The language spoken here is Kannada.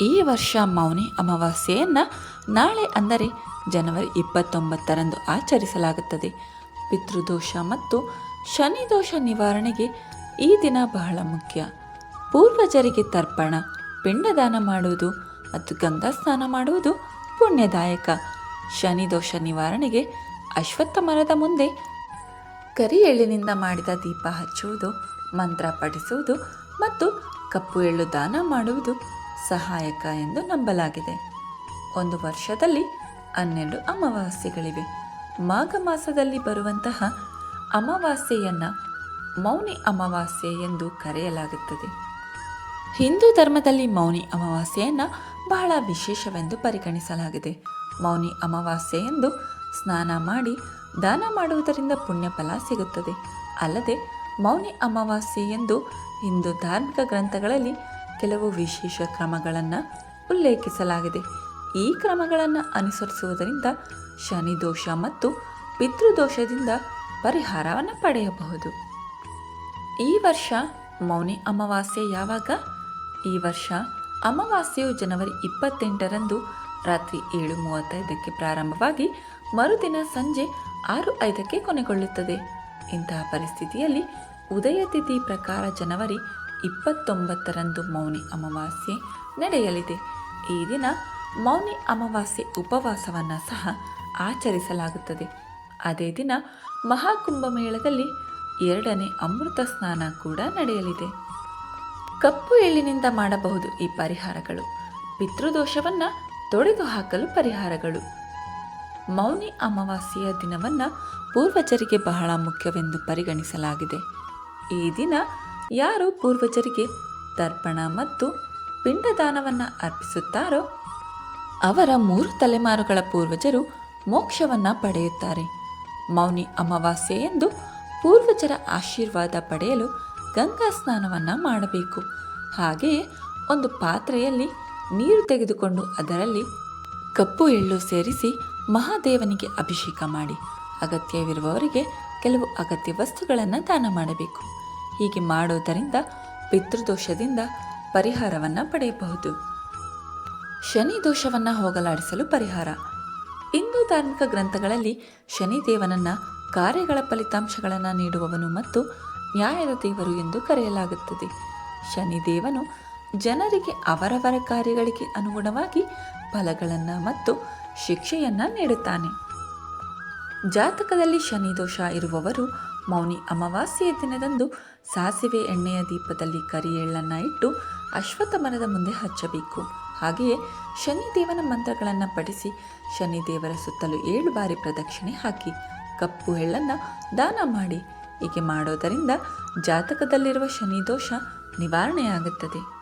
ಈ ವರ್ಷ ಮೌನಿ ಅಮಾವಾಸ್ಯೆಯನ್ನು ನಾಳೆ ಅಂದರೆ ಜನವರಿ ಇಪ್ಪತ್ತೊಂಬತ್ತರಂದು ಆಚರಿಸಲಾಗುತ್ತದೆ. ಪಿತೃದೋಷ ಮತ್ತು ಶನಿ ದೋಷ ನಿವಾರಣೆಗೆ ಈ ದಿನ ಬಹಳ ಮುಖ್ಯ. ಪೂರ್ವಜರಿಗೆ ತರ್ಪಣ, ಪಿಂಡದಾನ ಮಾಡುವುದು ಮತ್ತು ಗಂಗಾ ಸ್ನಾನ ಮಾಡುವುದು ಪುಣ್ಯದಾಯಕ. ಶನಿ ದೋಷ ನಿವಾರಣೆಗೆ ಅಶ್ವತ್ಥ ಮರದ ಮುಂದೆ ಕರಿ ಎಳ್ಳಿನಿಂದ ಮಾಡಿದ ದೀಪ ಹಚ್ಚುವುದು, ಮಂತ್ರ ಪಠಿಸುವುದು ಮತ್ತು ಕಪ್ಪು ಎಳ್ಳು ದಾನ ಮಾಡುವುದು ಸಹಾಯಕ ಎಂದು ನಂಬಲಾಗಿದೆ. ಒಂದು ವರ್ಷದಲ್ಲಿ ಹನ್ನೆರಡು ಅಮಾವಾಸ್ಯೆಗಳಿವೆ. ಮಾಘ ಮಾಸದಲ್ಲಿ ಬರುವಂತಹ ಅಮಾವಾಸ್ಯೆಯನ್ನು ಮೌನಿ ಅಮಾವಾಸ್ಯೆ ಎಂದು ಕರೆಯಲಾಗುತ್ತದೆ. ಹಿಂದೂ ಧರ್ಮದಲ್ಲಿ ಮೌನಿ ಅಮಾವಾಸ್ಯೆಯನ್ನು ಬಹಳ ವಿಶೇಷವೆಂದು ಪರಿಗಣಿಸಲಾಗಿದೆ. ಮೌನಿ ಅಮಾವಾಸ್ಯೆ ಎಂದು ಸ್ನಾನ ಮಾಡಿ ದಾನ ಮಾಡುವುದರಿಂದ ಪುಣ್ಯ ಫಲ ಸಿಗುತ್ತದೆ. ಅಲ್ಲದೆ ಮೌನಿ ಅಮಾವಾಸ್ಯೆ ಎಂದು ಹಿಂದೂ ಧಾರ್ಮಿಕ ಗ್ರಂಥಗಳಲ್ಲಿ ಕೆಲವು ವಿಶೇಷ ಕ್ರಮಗಳನ್ನು ಉಲ್ಲೇಖಿಸಲಾಗಿದೆ. ಈ ಕ್ರಮಗಳನ್ನು ಅನುಸರಿಸುವುದರಿಂದ ಶನಿ ದೋಷ ಮತ್ತು ಪಿತೃದೋಷದಿಂದ ಪರಿಹಾರವನ್ನು ಪಡೆಯಬಹುದು. ಈ ವರ್ಷ ಮೌನಿ ಅಮಾವಾಸ್ಯೆ ಯಾವಾಗ? ಈ ವರ್ಷ ಅಮಾವಾಸ್ಯೆಯು ಜನವರಿ ಇಪ್ಪತ್ತೆಂಟರಂದು ರಾತ್ರಿ ಏಳು ಮೂವತ್ತೈದಕ್ಕೆ ಪ್ರಾರಂಭವಾಗಿ ಮರುದಿನ ಸಂಜೆ ಆರು ಐದಕ್ಕೆ ಕೊನೆಗೊಳ್ಳುತ್ತದೆ. ಇಂತಹ ಪರಿಸ್ಥಿತಿಯಲ್ಲಿ ಉದಯ ತಿಥಿ ಪ್ರಕಾರ ಜನವರಿ ಇಪ್ಪತ್ತೊಂಬತ್ತರಂದು ಮೌನಿ ಅಮಾವಾಸ್ಯೆ ನಡೆಯಲಿದೆ. ಈ ದಿನ ಮೌನಿ ಅಮಾವಾಸ್ಯೆ ಉಪವಾಸವನ್ನು ಸಹ ಆಚರಿಸಲಾಗುತ್ತದೆ. ಅದೇ ದಿನ ಮಹಾಕುಂಭಮೇಳದಲ್ಲಿ ಎರಡನೇ ಅಮೃತ ಸ್ನಾನ ಕೂಡ ನಡೆಯಲಿದೆ. ಕಪ್ಪು ಎಳ್ಳಿನಿಂದ ಮಾಡಬಹುದು ಈ ಪರಿಹಾರಗಳು. ಪಿತೃದೋಷವನ್ನು ತೊಡೆದು ಹಾಕಲು ಪರಿಹಾರಗಳು. ಮೌನಿ ಅಮಾವಾಸ್ಯೆಯ ದಿನವನ್ನು ಪೂರ್ವಜರಿಗೆ ಬಹಳ ಮುಖ್ಯವೆಂದು ಪರಿಗಣಿಸಲಾಗಿದೆ. ಈ ದಿನ ಯಾರು ಪೂರ್ವಜರಿಗೆ ತರ್ಪಣ ಮತ್ತು ಪಿಂಡದಾನವನ್ನು ಅರ್ಪಿಸುತ್ತಾರೋ ಅವರ ಮೂರು ತಲೆಮಾರುಗಳ ಪೂರ್ವಜರು ಮೋಕ್ಷವನ್ನು ಪಡೆಯುತ್ತಾರೆ. ಮೌನಿ ಅಮಾವಾಸ್ಯೆ ಎಂದು ಪೂರ್ವಜರ ಆಶೀರ್ವಾದ ಪಡೆಯಲು ಗಂಗಾ ಸ್ನಾನವನ್ನು ಮಾಡಬೇಕು. ಹಾಗೆಯೇ ಒಂದು ಪಾತ್ರೆಯಲ್ಲಿ ನೀರು ತೆಗೆದುಕೊಂಡು ಅದರಲ್ಲಿ ಕಪ್ಪು ಎಳ್ಳು ಸೇರಿಸಿ ಮಹಾದೇವನಿಗೆ ಅಭಿಷೇಕ ಮಾಡಿ. ಅಗತ್ಯವಿರುವವರಿಗೆ ಕೆಲವು ಅಗತ್ಯ ವಸ್ತುಗಳನ್ನು ದಾನ ಮಾಡಬೇಕು. ಹೀಗೆ ಮಾಡುವುದರಿಂದ ಪಿತೃದೋಷದಿಂದ ಪರಿಹಾರವನ್ನು ಪಡೆಯಬಹುದು. ಶನಿ ದೋಷವನ್ನು ಹೋಗಲಾಡಿಸಲು ಪರಿಹಾರ. ಹಿಂದೂ ಧಾರ್ಮಿಕ ಗ್ರಂಥಗಳಲ್ಲಿ ಶನಿದೇವನನ್ನು ಕಾರ್ಯಗಳ ಫಲಿತಾಂಶಗಳನ್ನು ನೀಡುವವನು ಮತ್ತು ನ್ಯಾಯದ ದೇವರು ಎಂದು ಕರೆಯಲಾಗುತ್ತದೆ. ಶನಿದೇವನು ಜನರಿಗೆ ಅವರವರ ಕಾರ್ಯಗಳಿಗೆ ಅನುಗುಣವಾಗಿ ಫಲಗಳನ್ನು ಮತ್ತು ಶಿಕ್ಷೆಯನ್ನು ನೀಡುತ್ತಾನೆ. ಜಾತಕದಲ್ಲಿ ಶನಿ ದೋಷ ಇರುವವರು ಮೌನಿ ಅಮಾವಾಸ್ಯೆಯ ದಿನದಂದು ಸಾಸಿವೆ ಎಣ್ಣೆಯ ದೀಪದಲ್ಲಿ ಕರಿ ಎಳ್ಳನ್ನು ಇಟ್ಟು ಅಶ್ವತ್ಥ ಮರದ ಮುಂದೆ ಹಚ್ಚಬೇಕು. ಹಾಗೆಯೇ ಶನಿದೇವನ ಮಂತ್ರಗಳನ್ನು ಪಠಿಸಿ ಶನಿದೇವರ ಸುತ್ತಲೂ ಏಳು ಬಾರಿ ಪ್ರದಕ್ಷಿಣೆ ಹಾಕಿ ಕಪ್ಪು ಎಳ್ಳನ್ನು ದಾನ ಮಾಡಿ. ಹೀಗೆ ಮಾಡೋದರಿಂದ ಜಾತಕದಲ್ಲಿರುವ ಶನಿ ದೋಷ ನಿವಾರಣೆಯಾಗುತ್ತದೆ.